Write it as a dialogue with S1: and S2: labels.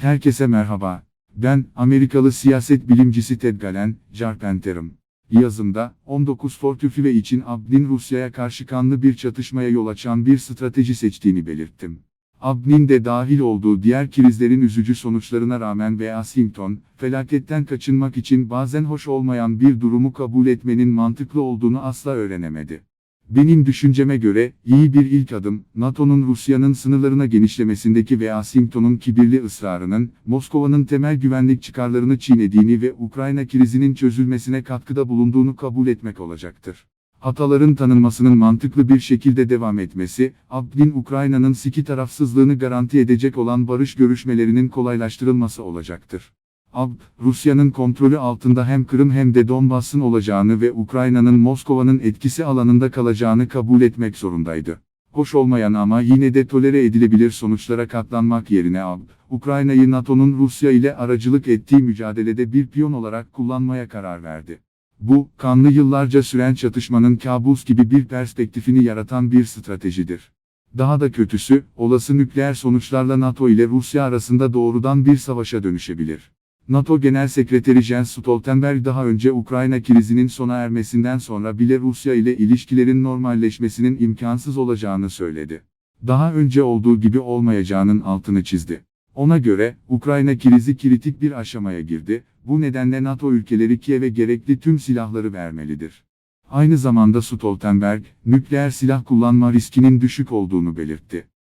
S1: Herkese merhaba. Ben, Amerikalı siyaset bilimcisi Ted Galen, Carpenter'ım. Yazımda, 19 Fortüfüve için Abdin Rusya'ya karşı kanlı bir çatışmaya yol açan bir strateji seçtiğini belirttim. Abdin de dahil olduğu diğer krizlerin üzücü sonuçlarına rağmen Washington, felaketten kaçınmak için bazen hoş olmayan bir durumu kabul etmenin mantıklı olduğunu asla öğrenemedi. Benim düşünceme göre, iyi bir ilk adım, NATO'nun Rusya'nın sınırlarına genişlemesindeki ve Washington'un kibirli ısrarının, Moskova'nın temel güvenlik çıkarlarını çiğnediğini ve Ukrayna krizinin çözülmesine katkıda bulunduğunu kabul etmek olacaktır. Hataların tanınmasının mantıklı bir şekilde devam etmesi, Abdin Ukrayna'nın siki tarafsızlığını garanti edecek olan barış görüşmelerinin kolaylaştırılması olacaktır. Ab, Rusya'nın kontrolü altında hem Kırım hem de Donbass'ın olacağını ve Ukrayna'nın Moskova'nın etkisi alanında kalacağını kabul etmek zorundaydı. Hoş olmayan ama yine de tolere edilebilir sonuçlara katlanmak yerine Ab, Ukrayna'yı NATO'nun Rusya ile aracılık ettiği mücadelede bir piyon olarak kullanmaya karar verdi. Bu, kanlı yıllarca süren çatışmanın kabus gibi bir perspektifini yaratan bir stratejidir. Daha da kötüsü, olası nükleer sonuçlarla NATO ile Rusya arasında doğrudan bir savaşa dönüşebilir. NATO Genel Sekreteri Jens Stoltenberg daha önce Ukrayna krizinin sona ermesinden sonra bile Rusya ile ilişkilerin normalleşmesinin imkansız olacağını söyledi. Daha önce olduğu gibi olmayacağının altını çizdi. Ona göre, Ukrayna krizi kritik bir aşamaya girdi, bu nedenle NATO ülkeleri Kiev'e gerekli tüm silahları vermelidir. Aynı zamanda Stoltenberg, nükleer silah kullanma riskinin düşük olduğunu belirtti.